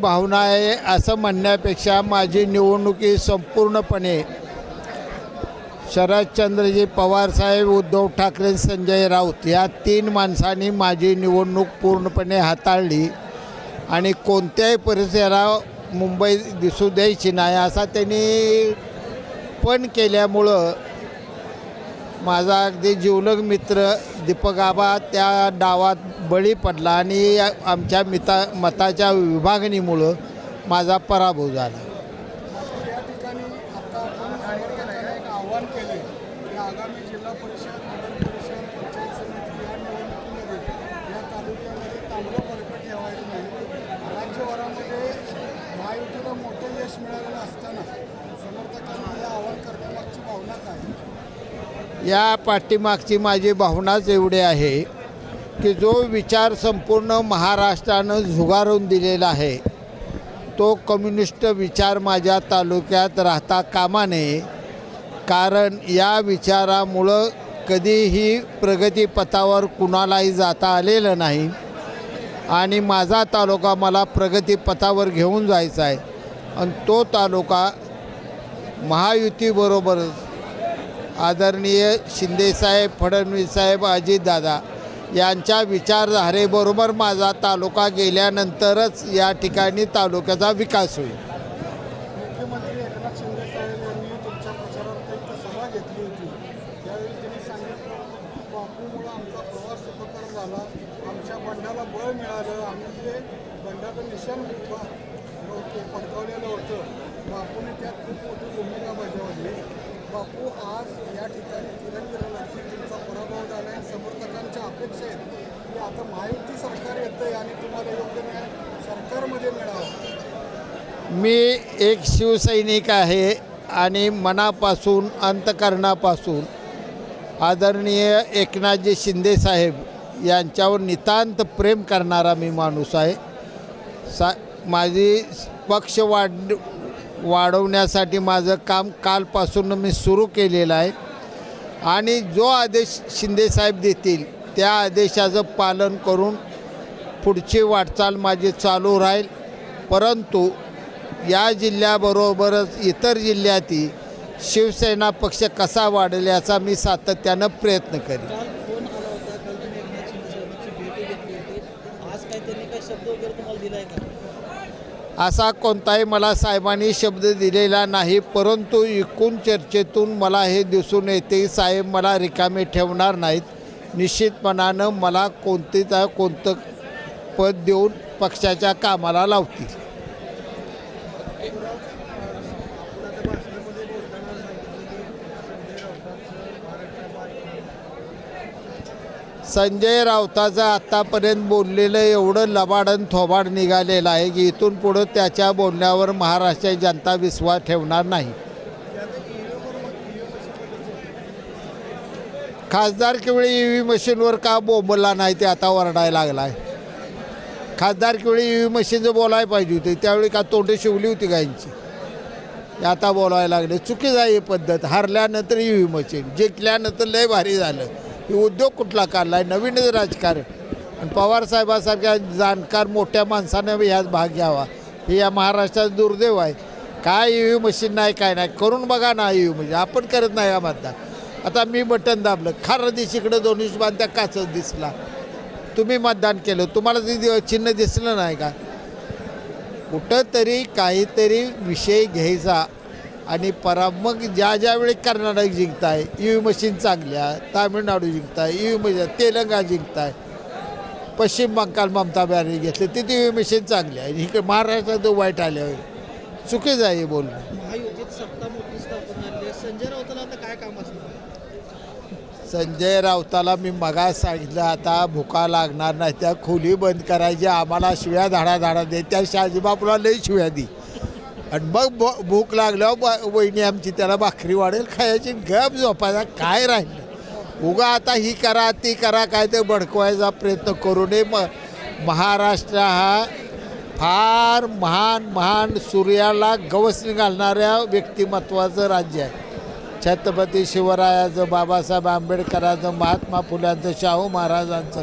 भावना आहे असं म्हणण्यापेक्षा माझी निवडणुकी संपूर्णपणे शरदचंद्रजी पवारसाहेब उद्धव ठाकरे संजय राऊत या तीन माणसांनी माझी निवडणूक पूर्णपणे हाताळली. आणि कोणत्याही परिसरा मुंबई दिसू द्यायची नाही असा त्यांनी पण केल्यामुळं माझा अगदी जीवलग मित्र दीपक आबा त्या डावात बळी पडला आणि आमच्या मिता मताच्या विभागणीमुळं माझा पराभव झाला. या या पाठीमागची माझी भावनाच एवढी आहे की जो विचार संपूर्ण महाराष्ट्रानं झुगारून दिलेला आहे तो कम्युनिस्ट विचार माझ्या तालुक्यात राहता कामा नये कारण या विचारामुळं कधीही प्रगतीपथावर कुणालाही जाता आलेलं नाही आणि माझा तालुका मला प्रगतीपथावर घेऊन जायचा आहे. आणि तो तालुका महायुतीबरोबरच आदरणीय शिंदेसाहेब फडणवीस साहेब अजितदादा यांच्या विचारधारेबरोबर माझा तालुका गेल्यानंतरच या ठिकाणी तालुक्याचा विकास होईल. निशाण होतं बापू आज या ठिकाणी तिरंगी तुमचा पराभव झाला आहे समर्थकांच्या अपेक्षा आहेत की आता महायुती सरकार येतं आणि तुम्हाला योग्य न्याय सरकारमध्ये मिळावं. मी एक शिवसैनिक आहे आणि मनापासून अंतकरणापासून आदरणीय एकनाथजी शिंदेसाहेब यांच्यावर नितांत प्रेम करणारा मी माणूस आहे. सा माझी पक्ष वाढ वाढवण्यासाठी माझं काम कालपासून मी सुरू केलेलं आहे. आणि जो आदेश शिंदेसाहेब देतील त्या आदेशाचं पालन करून पुढची वाटचाल माझी चालू राहील. परंतु या जिल्ह्याबरोबरच इतर जिल्ह्यातही शिवसेना पक्ष कसा वाढेल याचा मी सातत्यानं प्रयत्न करेन काल फोन आला होता काल तुम्ही एकनाथ शिंदे साहेबांची भेटी घेतली होती आज काय त्यांनी काय शब्द वगैरे तुम्हाला दिलाय का असा कोणताही मला साहेबांनी शब्द दिलेला नाही परंतु एकूण चर्चेतून मला हे दिसून येते साहेब मला रिकामे ठेवणार नाहीत. निश्चितपणानं मला कोणतेच कोणतं पद देऊन पक्षाच्या कामाला लावतील. संजय राऊताचं आत्तापर्यंत बोललेलं एवढं लबाडन थोबाड निघालेलं आहे की इथून पुढं त्याच्या बोलण्यावर महाराष्ट्राची जनता विश्वास ठेवणार नाही. खासदार केवळी ई व्ही मशीनवर का बोंबला नाही ते आता ओरडायला लागला आहे खासदार केवळी ई व्ही मशीनचं बोलायला पाहिजे होते त्यावेळी का तोंडे शिवली होती गायची आता बोलायला लागले. चुकीच आहे ही पद्धत. हरल्यानंतर ई व्ही मशीन जिंकल्यानंतर लय भारी झालं. ही उद्योग कुठला काढला आहे? नवीनच राजकारण. आणि पवारसाहेबासारख्या जाणकार मोठ्या माणसानं ह्यात भाग घ्यावा. हे या महाराष्ट्रात दुर्दैव आहे. काय ई मशीन नाही काय नाही. करून बघा ना ई म्हणजे मशीन. आपण करत नाही का मतदान आता मी बटन दाबलं. खरं दिस इकडं दोन्ही बांध्या काचच दिसला. तुम्ही मतदान केलं. तुम्हाला ते चिन्ह दिसलं नाही का? कुठंतरी काहीतरी विषय घ्यायचा. आणि परा मग ज्या ज्यावेळी कर्नाटक जिंकताय ई व्ही मशीन चांगल्या तामिळनाडू जिंकताय ई व्ही मशीन तेलंगा जिंकताय पश्चिम बंगाल ममता बॅनर्जी घेतले तिथे ई व्ही मशीन चांगली आहे. इकडे महाराष्ट्रात वाईट आल्यावर चुकीचं आहे बोलणं. संजय राऊताला मी मगा सांगितलं आता भुका लागणार नाही त्या खोली बंद करायची आम्हाला शिव्या धाडा धाडा दे त्या शाजीबापूला लई शिव्या दी. आणि मग भ- भूक लागल्यावर ब- वहिनी आमची त्याला भाकरी वाढेल खायची गप झोपायचा काय राहिलं? उगा आता ही करा ती करा काय ते भडकवायचा प्रयत्न करू नये. म महाराष्ट्र हा फार महान महान सूर्याला गवसणी घालणाऱ्या व्यक्तिमत्वाचं राज्य आहे. छत्रपती शिवरायाचं बाबासाहेब आंबेडकरांचं महात्मा फुल्यांचं शाहू महाराजांचं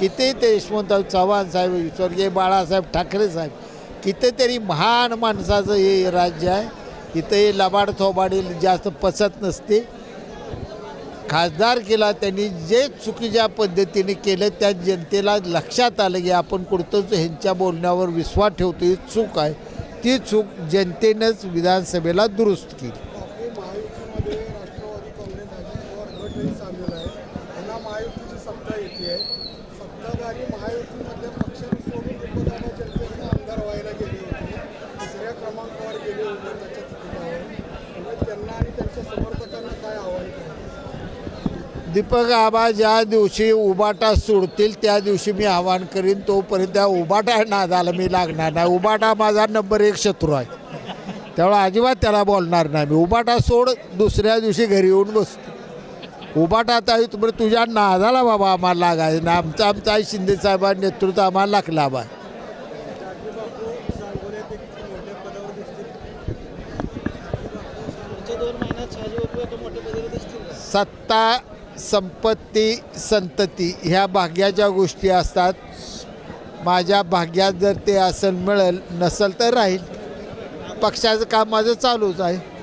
किती ते यशवंतराव चव्हाण साहेब स्वर्गीय बाळासाहेब ठाकरे साहेब कितीतरी महान माणसाचं हे राज्य आहे. इथं हे लबाड थोबाडी जास्त पसत नसते. खासदार केला त्यांनी जे चुकीच्या पद्धतीने केलं त्या जनतेला लक्षात आलं की आपण कुठतंच ह्यांच्या बोलण्यावर विश्वास ठेवतो ही चूक आहे. ती चूक जनतेनंच विधानसभेला दुरुस्त केली बापू महायुतीमध्ये राष्ट्रवादी काँग्रेस अजित पवार गटही सामील आहे त्यांना महायुतीची सत्ता येते आहे सत्ताधारी महायुतीमधल्या पक्षाने सोडून दीपदाबा जनतेकडे आमदार व्हायला गेले होते तिसऱ्या क्रमांकावर गेले होते त्याच्या तिकिटावर त्यामुळे त्यांना आणि त्यांच्या समर्थकांना काय आव्हान करायचं दीपक आबा ज्या दिवशी उबाटा सोडतील त्या दिवशी मी आवाहन करीन तोपर्यंत त्या उबाटा नादाला मी लागणार नाही. उबाटा माझा नंबर एक शत्रू आहे. त्यामुळे अजिबात त्याला बोलणार नाही मी. उबाटा सोड दुसऱ्या दिवशी घरी येऊन बसतो. उबाटा आता तुम्ही तुझ्या नादाला बाबा आम्हाला लागायचं ना आमचा आमचा आई शिंदे साहेबांनी नेतृत्व आम्हाला लागला बा? सत्ता संपत्ती संतती ह्या भाग्याच्या गोष्टी असतात माझ्या भाग्यात जर ते असेल मिळेल नसेल तर राहील. पक्षाचं काम माझं चालूच आहे.